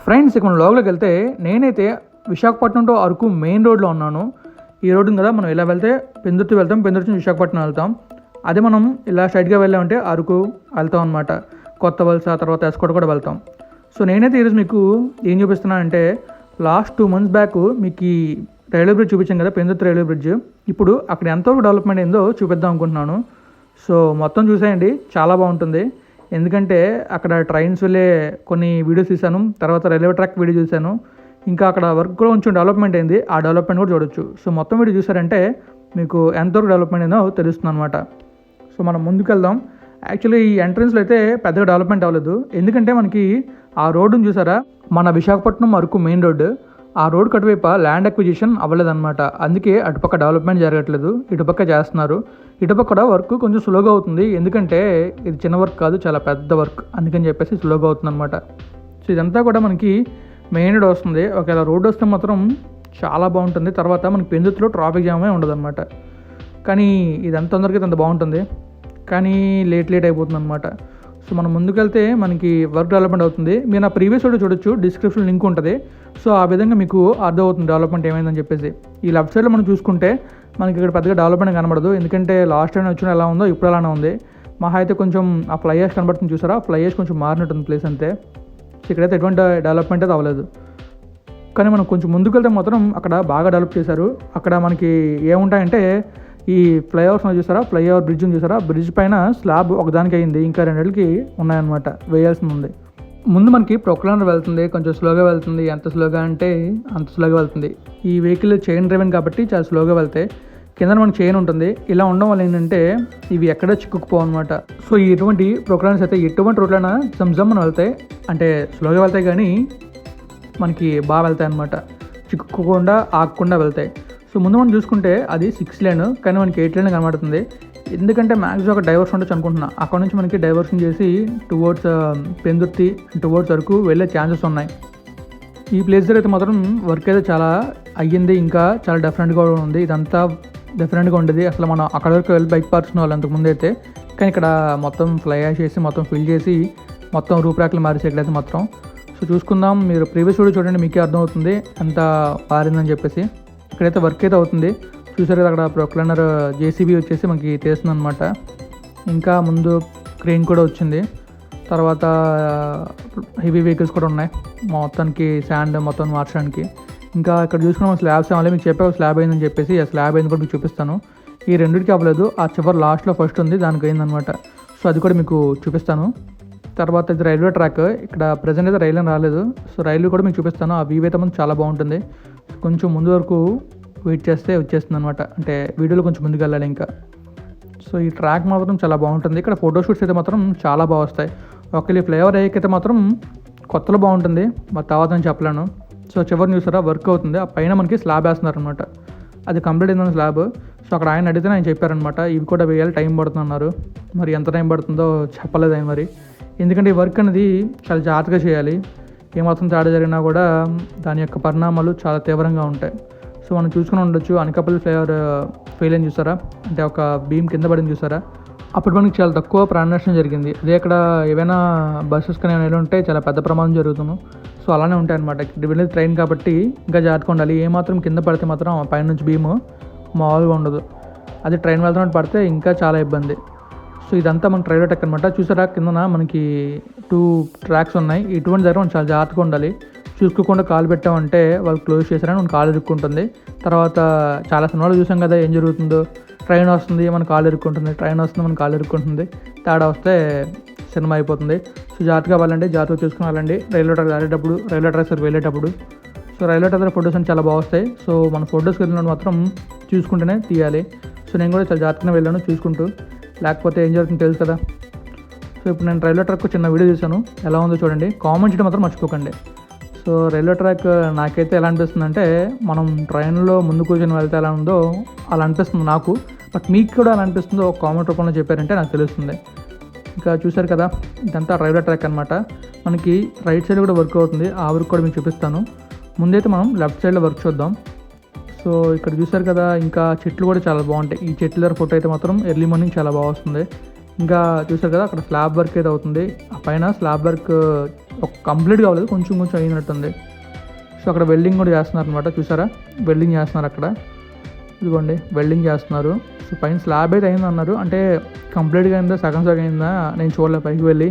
Friends ఇక్కడ లోపలికి వెళ్తే నేనైతే విశాఖపట్నం టు అరకు మెయిన్ రోడ్లో ఉన్నాను. ఈ రోడ్డు కదా మనం ఇలా వెళ్తే పెందుర్తి వెళ్తాం పెందుర్తి నుంచి విశాఖపట్నం వెళ్తాం. అదే మనం ఇలా స్ట్రైట్గా వెళ్ళామంటే అరకు వెళ్తాం అనమాట కొత్త వలస తర్వాత ఎస్కోట కూడా వెళ్తాం. సో నేనైతే ఈరోజు మీకు ఏం చూపిస్తున్నానంటే లాస్ట్ టూ మంత్స్ బ్యాక్ మీకు ఈ రైల్వే బ్రిడ్జ్ చూపించాం కదా పెందుర్తి రైల్వే బ్రిడ్జ్. ఇప్పుడు అక్కడ ఎంతవరకు డెవలప్మెంట్ అయిందో చూపిద్దాం అనుకుంటున్నాను. సో మొత్తం చూసేయండి చాలా బాగుంటుంది. ఎందుకంటే అక్కడ ట్రైన్స్ వెళ్ళే కొన్ని వీడియోస్ చూశాను తర్వాత రైల్వే ట్రాక్ వీడియో చూశాను. ఇంకా అక్కడ వర్క్ కూడా కొంచెం డెవలప్మెంట్ అయింది. ఆ డెవలప్మెంట్ కూడా చూడొచ్చు. సో మొత్తం వీడియో చూసారంటే మీకు ఎంతవరకు డెవలప్మెంట్ అయిందో తెలుస్తుంది అనమాట సో మనం ముందుకెళ్దాం. యాక్చువల్లీ ఈ ఎంట్రన్స్లో అయితే పెద్దగా డెవలప్మెంట్ అవ్వలేదు. ఎందుకంటే మనకి ఆ రోడ్డును చూసారా? మన విశాఖపట్నం అరకు మెయిన్ రోడ్డు ఆ రోడ్ కటువైపు ల్యాండ్ అక్విజిషన్ అవ్వలేదన్నమాట. అందుకే అటుపక్క డెవలప్మెంట్ జరగట్లేదు. ఇటుపక్క చేస్తున్నారు. ఇటుపక్క కూడా వర్క్ కొంచెం స్లోగా అవుతుంది. ఎందుకంటే ఇది చిన్న వర్క్ కాదు చాలా పెద్ద వర్క్. అందుకని చెప్పేసి స్లోగా అవుతుంది అనమాట సో ఇదంతా కూడా మనకి మెయిన్ రోడ్ వస్తుంది. ఒకవేళ రోడ్ వస్తే మాత్రం చాలా బాగుంటుంది. తర్వాత మనకి పెందుతులో ట్రాఫిక్ జామే ఉండదన్నమాట. కానీ ఇదంత తొందరగా అంత బాగుంటుంది. కానీ లేట్ లేట్ అయిపోతుంది అనమాట సో మనం ముందుకెళ్తే మనకి వర్క్ డెవలప్మెంట్ అవుతుంది. మీరు నా ప్రీవియస్ వీడియో చూడొచ్చు డిస్క్రిప్షన్ లింక్ ఉంటుంది. సో ఆ విధంగా మీకు అర్థమవుతుంది డెవలప్మెంట్ ఏమైందని చెప్పేసి. ఈ లెఫ్ట్ సైడ్లో మనం చూసుకుంటే మనకి ఇక్కడ పెద్దగా డెవలప్మెంట్ కనబడదు. ఎందుకంటే లాస్ట్ టైం వచ్చిన ఎలా ఉందో ఇప్పుడు అలానే ఉంది. మహా అయితే కొంచెం ఆ ఫ్లైయర్స్ కనబడుతుంది చూసారా? ఆ ఫ్లైయర్స్ కొంచెం మారినట్టుంది ప్లేస్ అంతే. సో ఇక్కడైతే ఎటువంటి డెవలప్మెంట్ అయితే అవ్వలేదు. కానీ మనం కొంచెం ముందుకు వెళ్తే మాత్రం అక్కడ బాగా డెవలప్ చేశారు. అక్కడ మనకి ఏముంటాయంటే ఈ ఫ్లైఓవర్స్ చూసారా? ఫ్లైఓవర్ బ్రిడ్జ్ ఉంది చూసారా? బ్రిడ్జ్ పైన స్లాబ్ ఒకదానికి అయింది. ఇంకా రెండేళ్ళకి ఉన్నాయన్నమాట. వేయాల్సి ఉంది. ముందు మనకి ప్రొక్లైనర్ వెళ్తుంది. కొంచెం స్లోగా వెళ్తుంది. ఎంత స్లోగా అంటే అంత స్లోగా వెళ్తుంది. ఈ వెహికల్ చైన్ డ్రైవెన్ కాబట్టి చాలా స్లోగా వెళ్తాయి. కింద మనకి చైన్ ఉంటుంది. ఇలా ఉండడం వల్ల ఏంటంటే ఇవి ఎక్కడ చిక్కుకుపోవు అనమాట సో ఇటువంటి ప్రొక్లైనర్స్ అయితే ఎటువంటి రోడ్లైనా జమ్ వెళ్తాయి. అంటే స్లోగా వెళ్తాయి కానీ మనకి బాగా వెళ్తాయి అనమాట చిక్కుకోకుండా ఆగకుండా వెళ్తాయి. సో ముందు మనం చూసుకుంటే అది సిక్స్ లేన్ కానీ మనకి ఎయిట్ లేన్ కనబడుతుంది. ఎందుకంటే మ్యాక్సిమం ఒక డైవర్స్ ఉండొచ్చు అనుకుంటున్నా. అక్కడ నుంచి మనకి డైవర్షన్ చేసి టువర్డ్స్ పెందుర్తి టువర్డ్స్ వరకు వెళ్ళే ఛాన్సెస్ ఉన్నాయి. ఈ ప్లేస్ దగ్గర అయితే మాత్రం వర్క్ అయితే చాలా అయ్యింది. ఇంకా చాలా డిఫరెంట్గా కూడా ఉంది. ఇదంతా డిఫరెంట్గా ఉండేది. అసలు మనం అక్కడ వరకు వెళ్ళి బైక్ పార్చిన వాళ్ళు అంతకుముందు అయితే కానీ ఇక్కడ మొత్తం ఫ్లై యాష్ చేసి మొత్తం ఫిల్ చేసి మొత్తం రూపురేఖలు మారేసి ఎక్కడైతే మాత్రం. సో చూసుకుందాం. మీరు ప్రీవియస్ వీడియో చూడండి మీకే అర్థమవుతుంది. ఎంత పారిందని చెప్పేసి. ఇక్కడైతే వర్క్ అయితే అవుతుంది. చూసారు కదా అక్కడ ప్రొక్లైనర్ జేసీబీ వచ్చేసి మనకి తీస్తుంది అనమాట ఇంకా ముందు క్రెయిన్ కూడా వచ్చింది. తర్వాత uh, హెవీ వెహికల్స్ కూడా ఉన్నాయి. మొత్తానికి శాండ్ మొత్తం మార్చడానికి. ఇంకా ఇక్కడ చూసుకున్నాం స్లాబ్స్ ఏమాలి మీకు చెప్పే స్లాబ్ అయిందని చెప్పేసి ఆ స్లాబ్ అయింది కూడా మీకు చూపిస్తాను. ఈ రెండింటికి అవ్వలేదు. ఆ చివరి లాస్ట్లో ఫస్ట్ ఉంది దానికి అయిందనమాట సో అది కూడా మీకు చూపిస్తాను. తర్వాత ఇది రైల్వే ట్రాక్ ఇక్కడ ప్రజెంట్ అయితే రైలు రాలేదు. సో రైలు కూడా మీకు చూపిస్తాను. ఆ వ్యూ అయితే మనకు చాలా బాగుంటుంది. కొంచెం ముందు వరకు వెయిట్ చేస్తే వచ్చేస్తుంది అనమాట అంటే వీడియోలో కొంచెం ముందుకు వెళ్ళాలి ఇంకా. సో ఈ ట్రాక్ మాత్రం చాలా బాగుంటుంది. ఇక్కడ ఫోటోషూట్స్ అయితే మాత్రం చాలా బాగా వస్తాయి. ఒకవేళ ఫ్లేవర్ అయితే మాత్రం కొత్తలో బాగుంటుంది. మరి తర్వాత నేను చెప్పలేను. సో చివరి చూసారా వర్క్ అవుతుంది. ఆ పైన మనకి స్లాబ్ వేస్తున్నారు అనమాట అది కంప్లీట్ అయిందని స్లాబ్ సో అక్కడ ఆయన అడిగితే ఆయన చెప్పారనమాట ఇవి కూడా వేయాలి టైం పడుతున్నారు మరి ఎంత టైం పడుతుందో చెప్పలేదు ఆయన మరి. ఎందుకంటే ఈ వర్క్ అనేది చాలా జాగ్రత్తగా చేయాలి. ఏమాత్రం తేడా జరిగినా కూడా దాని యొక్క పరిణామాలు చాలా తీవ్రంగా ఉంటాయి. సో మనం చూసుకుని ఉండొచ్చు. అనకాపల్లి ఫ్లేవర్ ఫెయిల్ అని చూసారా? అంటే ఒక భీమ్ కింద పడింది చూసారా? అప్పుడు మనకి చాలా తక్కువ ప్రాణ నష్టం జరిగింది. అదే అక్కడ ఏవైనా బస్సెస్ కానీ ఏమైనా ఉంటే చాలా పెద్ద ప్రమాదం జరుగుతుంది. సో అలానే ఉంటాయి అనమాట ఇది వెళ్ళేది ట్రైన్ కాబట్టి ఇంకా జాగ్రత్తగా ఉండాలి. ఏమాత్రం కింద పడితే మాత్రం పైనుంచి భీము మామూలుగా ఉండదు. అది ట్రైన్ వెళ్తున్నట్టు పడితే ఇంకా చాలా ఇబ్బంది. సో ఇదంతా మనకి రైల్వే ట్రాక్ అనమాట చూసారా? కిందన మనకి టూ ట్రాక్స్ ఉన్నాయి. ఇటువంటి దగ్గర మనం చాలా జాగ్రత్తగా ఉండాలి. చూసుకోకుండా కాలు పెట్టామంటే వాళ్ళు క్లోజ్ చేశారని మన కాలు ఇరుక్కుంటుంది. తర్వాత చాలా సినిమాలు చూసాం కదా ఏం జరుగుతుందో. ట్రైన్ వస్తుంది మన కాలు ఇరుక్కుంటుంది. ట్రైన్ వస్తుంది మన కాలు ఇరుక్కుంటుంది. తేడా వస్తే సినిమా అయిపోతుంది. సో జాగ్రత్తగా వెళ్ళండి జాగ్రత్తగా చూసుకుని వెళ్ళండి. రైల్వే ట్రాక్ వెళ్ళేటప్పుడు రైల్వే ట్రాక్ సార్ వెళ్ళేటప్పుడు. సో రైల్వే ట్రాక్ దగ్గర ఫొటోస్ అని చాలా బాగా వస్తాయి. సో మన ఫొటోస్కి వెళ్ళినప్పుడు మాత్రం చూసుకుంటూనే తీయాలి. సో నేను కూడా చాలా జాగ్రత్తగా వెళ్ళాను చూసుకుంటూ. లేకపోతే ఏం జరుగుతుందో తెలుసు కదా. సో ఇప్పుడు నేను రైల్వే ట్రాక్ చిన్న వీడియో చూశాను. ఎలా ఉందో చూడండి. కామెంట్ చేయడం మాత్రం మర్చిపోకండి. సో రైల్వే ట్రాక్ నాకైతే ఎలా అనిపిస్తుంది అంటే మనం ట్రైన్లో ముందు కూర్చొని వెళ్తే ఎలా ఉందో అలా అనిపిస్తుంది నాకు. బట్ మీకు కూడా అలా అనిపిస్తుందో ఒక కామెంట్ రూపంలో చెప్పారంటే నాకు తెలుస్తుంది. ఇంకా చూశారు కదా ఇదంతా రైల్వే ట్రాక్ అనమాట మనకి రైట్ సైడ్ కూడా వర్క్ అవుతుంది. ఆ వర్క్ కూడా మీకు చూపిస్తాను. ముందైతే మనం లెఫ్ట్ సైడ్లో వర్క్ చూద్దాం. సో ఇక్కడ చూశారు కదా ఇంకా చెట్లు కూడా చాలా బాగుంటాయి. ఈ చెట్ల దగ్గర ఫోటో అయితే మాత్రం ఎర్లీ మార్నింగ్ చాలా బాగా వస్తుంది. ఇంకా చూసారు కదా అక్కడ స్లాబ్ వర్క్ అయితే అవుతుంది. ఆ పైన స్లాబ్ వర్క్ ఒక కంప్లీట్ కావలేదు కొంచెం కొంచెం అయినట్టుంది. సో అక్కడ వెల్డింగ్ కూడా చేస్తున్నారు అనమాట చూసారా వెల్డింగ్ చేస్తున్నారు అక్కడ. ఇదిగోండి వెల్డింగ్ చేస్తున్నారు. సో పైన స్లాబ్ అయితే అయింది అన్నారు. అంటే కంప్లీట్గా అయిందా సగం సగం అయిందా నేను చూడలే పైకి వెళ్ళి.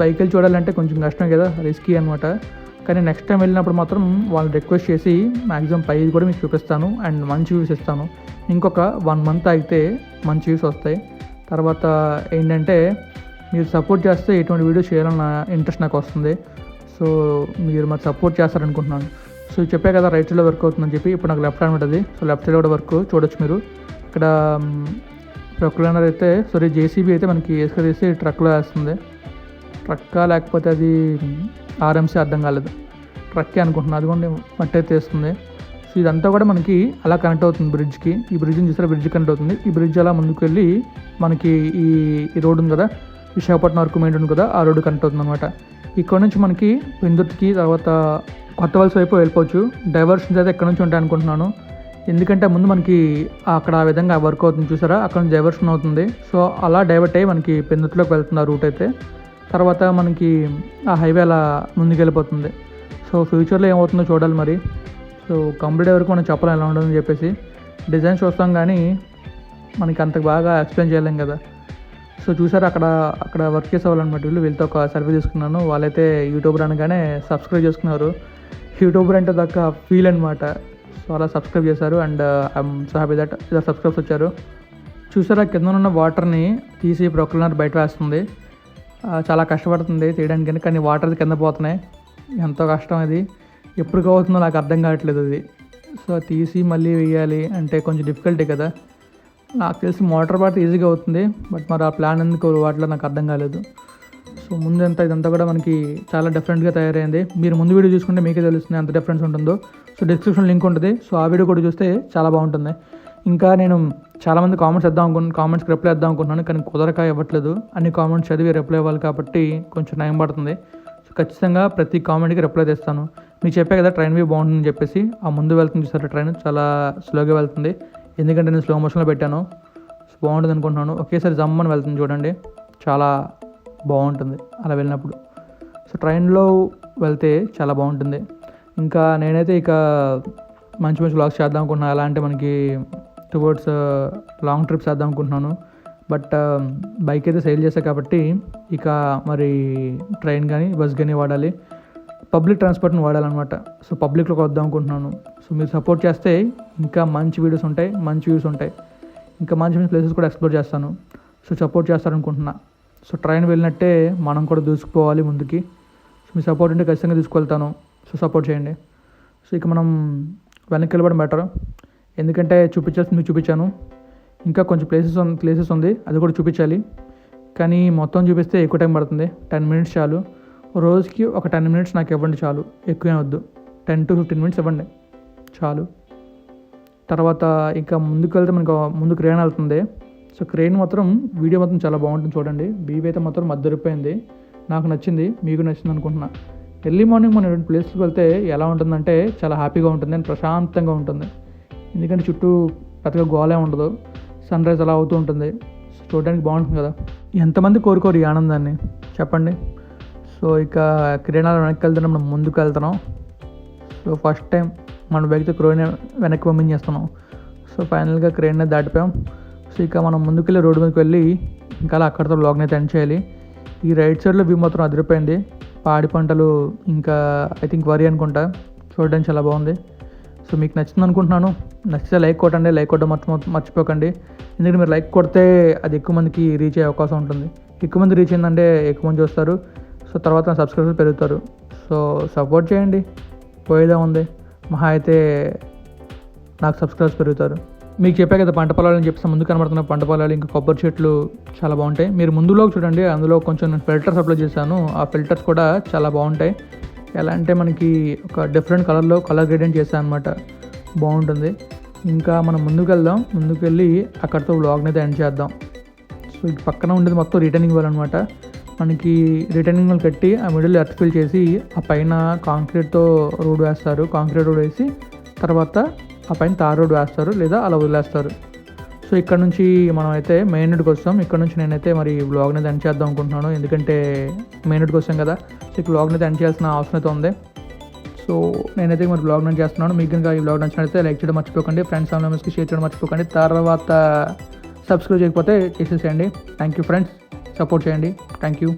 పైకి వెళ్ళి చూడాలంటే కొంచెం కష్టం కదా రిస్కీ అనమాట కానీ నెక్స్ట్ టైం వెళ్ళినప్పుడు మాత్రం వాళ్ళని రిక్వెస్ట్ చేసి మ్యాక్సిమం పై కూడా మీకు చూపిస్తాను అండ్ మంచి వ్యూస్ ఇస్తాను. ఇంకొక వన్ మంత్ అయితే మంచి వ్యూస్ వస్తాయి. తర్వాత ఏంటంటే మీరు సపోర్ట్ చేస్తే ఎటువంటి వీడియో చేయాలన్న ఇంట్రెస్ట్ నాకు వస్తుంది. సో మీరు మరి సపోర్ట్ చేస్తారనుకుంటున్నాను. సో చెప్పే కదా రైట్ సైడ్లో వర్క్ అవుతుందని చెప్పి ఇప్పుడు నాకు లెఫ్ట్ హ్యాండ్ ఉంటుంది సో లెఫ్ట్ సైడ్ కూడా వర్క్ చూడొచ్చు మీరు. ఇక్కడ ప్రొక్లైనర్ అయితే సారీ జేసీబీ అయితే మనకి ఇసుక తీసి ట్రక్లో వేస్తుంది. ట్రక్కా లేకపోతే అది ఆర్ఎంసీ అర్థం కాలేదు. ట్రక్కే అనుకుంటున్నాను అది కూడా మట్టి అయితే వేస్తుంది. సో ఇదంతా కూడా మనకి అలా కనెక్ట్ అవుతుంది బ్రిడ్జ్కి ఈ బ్రిడ్జ్ని చూసారా? బ్రిడ్జ్ కనెక్ట్ అవుతుంది. ఈ బ్రిడ్జ్ అలా ముందుకు వెళ్ళి మనకి ఈ ఈ రోడ్ ఉంది కదా? విశాఖపట్నం వరకు మెయిన్ ఉంది కదా? ఆ రోడ్డు కనెక్ట్ అవుతుంది అనమాట ఇక్కడ నుంచి మనకి విందుర్తికి తర్వాత కొత్త వలస వైపు వెళ్ళిపోవచ్చు. డైవర్షన్స్ అయితే ఎక్కడ నుంచి ఉంటాయి అనుకుంటున్నాను. ఎందుకంటే ముందు మనకి అక్కడ ఆ విధంగా వర్క్ అవుతుంది చూసారా? అక్కడ నుంచి డైవర్షన్ అవుతుంది. సో అలా డైవర్ట్ అయ్యి మనకి పెందుతులోకి వెళ్తుంది ఆ రూట్ అయితే. తర్వాత మనకి ఆ హైవే అలా ముందుకెళ్ళిపోతుంది. సో ఫ్యూచర్లో ఏమవుతుందో చూడాలి మరి. సో కంప్లీట్ వరకు మనం చెప్పలేం ఎలా ఉంటుందని చెప్పేసి. డిజైన్ చూస్తాం కానీ మనకి అంత బాగా ఎక్స్ప్లెయిన్ చేయలేం కదా. సో చూసారు అక్కడ అక్కడ వర్క్ చేసే వీళ్ళు. వీళ్ళతో ఒక సర్వే తీసుకున్నాను. వాళ్ళైతే యూట్యూబర్ అనగానే సబ్స్క్రైబ్ చేసుకున్నారు. యూట్యూబర్ అంటే దక్క ఫీల్ అనమాట సో అలా సబ్స్క్రైబ్ చేశారు and I'm so happy that ఇలా సబ్స్క్రైబ్స్ వచ్చారు. చూసారా కింద ఉన్న వాటర్ని తీసి ప్రొక్లనర్ బయట వేస్తుంది. చాలా కష్టపడుతుంది తీయడానికి కానీ వాటర్ కింద పోతున్నాయి. ఎంతో కష్టం అది ఎప్పుడు అవుతుందో నాకు అర్థం కావట్లేదు అది. సో తీసి మళ్ళీ వేయాలి అంటే కొంచెం డిఫికల్టీ కదా. నాకు తెలిసి మోటార్ పార్ట్ ఈజీగా అవుతుంది బట్ మరి ఆ ప్లాన్ ఎందుకు వాటిలో నాకు అర్థం కాలేదు. సో ముందంతా ఇదంతా కూడా మనకి చాలా డిఫరెంట్గా తయారైంది. మీరు ముందు వీడియో చూసుకుంటే మీకే తెలుస్తుంది ఎంత డిఫరెన్స్ ఉంటుందో. సో డిస్క్రిప్షన్ లింక్ ఉంటుంది. సో ఆ వీడియో కూడా చూస్తే చాలా బాగుంటుంది. ఇంకా నేను చాలామంది కామెంట్స్ ఇద్దాం అనుకున్నాను కామెంట్స్కి రిప్లై ఇద్దాం అనుకున్నాను కానీ కుదరక ఇవ్వట్లేదు. అన్ని కామెంట్స్ చదివి రిప్లై ఇవ్వాలి కాబట్టి కొంచెం టైం పడుతుంది. సో ఖచ్చితంగా ప్రతి కామెంట్కి రిప్లై తెస్తాను. మీకు చెప్పే కదా ట్రైన్ వ్యూ బాగుంటుందని చెప్పేసి ఆ ముందు వెళ్తుంది చూసారా ట్రైన్ చాలా స్లోగా వెళ్తుంది. ఎందుకంటే నేను స్లో మోషన్లో పెట్టాను. సో బాగుంటుంది అనుకుంటున్నాను. ఒకేసారి జమ్మని వెళ్తుంది చూడండి. చాలా బాగుంటుంది అలా వెళ్ళినప్పుడు. సో ట్రైన్లో వెళ్తే చాలా బాగుంటుంది. ఇంకా నేనైతే ఇక మంచి మంచి బ్లాగ్స్ చేద్దాం అనుకుంటున్నాను అలా అంటే మనకి టువర్డ్స్ లాంగ్ ట్రిప్స్ వేద్దాం అనుకుంటున్నాను. బట్ బైక్ um, అయితే సేల్ చేసా కాబట్టి ఇక మరి ట్రైన్ కానీ బస్ కానీ వాడాలి. పబ్లిక్ ట్రాన్స్పోర్ట్ని వాడాలన్నమాట. సో పబ్లిక్లోకి వద్దాం అనుకుంటున్నాను. సో మీరు సపోర్ట్ చేస్తే ఇంకా మంచి వీడియోస్ ఉంటాయి మంచి వ్యూస్ ఉంటాయి. ఇంకా మంచి మంచి ప్లేసెస్ కూడా ఎక్స్ప్లోర్ చేస్తాను. సో సపోర్ట్ చేస్తారనుకుంటున్నా. సో ట్రైన్ వెళ్ళినట్టే మనం కూడా దూసుకుపోవాలి ముందుకి. సో మీ సపోర్ట్ ఉంటే ఖచ్చితంగా తీసుకువెళ్తాను సో సపోర్ట్ చేయండి. సో ఇక మనం వెనక్కి వెళ్ళబడి బెటర్ ఎందుకంటే చూపించాల్సింది మీకు చూపించాను. ఇంకా కొంచెం ప్లేసెస్ ప్లేసెస్ ఉంది అది కూడా చూపించాలి. కానీ మొత్తం చూపిస్తే ఎక్కువ టైం పడుతుంది. టెన్ మినిట్స్ చాలు. రోజుకి ఒక టెన్ మినిట్స్ నాకు ఇవ్వండి చాలు. ఎక్కువే వద్దు. టెన్ టు ఫిఫ్టీన్ మినిట్స్ ఇవ్వండి. చాలు. తర్వాత ఇంకా ముందుకు వెళ్తే మనకు ముందు క్రేన్ వెళ్తుంది. సో క్రేన్ మాత్రం వీడియో మాత్రం చాలా బాగుంటుంది చూడండి. బీవీ అయితే మాత్రం మద్దరిపోయింది. నాకు నచ్చింది. మీకు నచ్చింది అనుకుంటున్నా. ఎర్లీ మార్నింగ్ మనం రెండు ప్లేస్కి వెళ్తే ఎలా ఉంటుందంటే చాలా హ్యాపీగా ఉంటుంది. అండ్ ప్రశాంతంగా ఉంటుంది. ఎందుకంటే చుట్టూ పెద్దగా గోలే ఉండదు. సన్ రైజ్ అలా అవుతూ ఉంటుంది. చూడడానికి బాగుంటుంది కదా. ఎంతమంది కోరుకోరు ఈ ఆనందాన్ని? చెప్పండి. సో ఇక కిరణాలు వెనక్కి వెళ్తున్నాం మనం ముందుకు వెళ్తున్నాం. సో ఫస్ట్ టైం మన బైక్తో క్రోయిన్ వెనక్కి పంపించేస్తున్నాం. సో ఫైనల్గా క్రేన్ దాటిపోయాం. సో ఇక మనం ముందుకెళ్ళి రోడ్డు మీదకి వెళ్ళి ఇంకా అలా అక్కడితో బ్లాగ్ని అయితే ఎండ్ చేయాలి. ఈ రైట్ సైడ్లో వ్యూ మాత్రం అదిరిపోయింది. పాడి పంటలు ఇంకా ఐ థింక్ వరి అనుకుంటా. చూడడానికి చాలా బాగుంది. సో మీకు నచ్చింది అనుకుంటున్నాను. నచ్చితే లైక్ కొట్టండి లైక్ కొట్టడం మర్చి మర్చిపోకండి. ఎందుకంటే మీరు లైక్ కొడితే అది ఎక్కువ మందికి రీచ్ అయ్యే అవకాశం ఉంటుంది. ఎక్కువ మంది రీచ్ అయిందంటే ఎక్కువ మంది చూస్తారు. సో తర్వాత సబ్స్క్రైబర్స్ పెరుగుతారు. సో సపోర్ట్ చేయండి. పోయేదే ఉంది. మహా అయితే నాకు సబ్స్క్రైబర్స్ పెరుగుతారు. మీకు చెప్పే కదా పంట పొలాలు అని చెప్పేసి ముందు కనబడుతున్న పంట పొలాలు ఇంకా కొబ్బరి చెట్లు చాలా బాగుంటాయి. మీరు ముందులో చూడండి. అందులో కొంచెం నేను ఫిల్టర్స్ అప్లై చేశాను. ఆ ఫిల్టర్స్ కూడా చాలా బాగుంటాయి. ఎలా అంటే మనకి ఒక డిఫరెంట్ కలర్లో కలర్ గ్రేడియంట్ చేశాను అనమాట బాగుంటుంది. ఇంకా మనం ముందుకు వెళ్దాం ముందుకు వెళ్ళి అక్కడితో వ్లాగ్ని అయితే ఎండ్ చేద్దాం. సో ఇటు పక్కన ఉండేది మొత్తం రిటర్నింగ్ వాల్ అనమాట మనకి రిటర్నింగ్ వాళ్ళు కట్టి ఆ మిడిల్ ఎర్త్ ఫిల్ చేసి ఆ పైన కాంక్రీట్తో రోడ్ వేస్తారు. కాంక్రీట్ రోడ్ వేసి తర్వాత ఆ పైన తార్ రోడ్ వేస్తారు లేదా అలా వదిలేస్తారు. సో ఇక్కడ నుంచి మనం అయితే మెయిన్ రోడ్కి వస్తాం. ఇక్కడ నుంచి నేనైతే మరి బ్లాగ్ని అనేది ఎండ్ చేద్దాం అనుకుంటున్నాను. ఎందుకంటే మెయిన్ రోడ్కి వస్తాం కదా. ఈ బ్లాగ్ని అయితే ఎండ్ చేయాల్సిన అవసరం అయితే ఉంది. సో నేనైతే మరి బ్లాగ్ నుంచి చేస్తున్నాను. మీకు కనుక ఈ బ్లాగ్ నచ్చినట్లయితే లైక్ చేయడం మర్చిపోకండి. ఫ్రెండ్స్ ఫ్యామిలీ మెంబర్స్కి షేర్ చేయడం మర్చిపోకండి. తర్వాత సబ్స్క్రైబ్ చేయకపోతే చేసేసేయండి. థ్యాంక్ యూ ఫ్రెండ్స్ సపోర్ట్ చేయండి. Thank you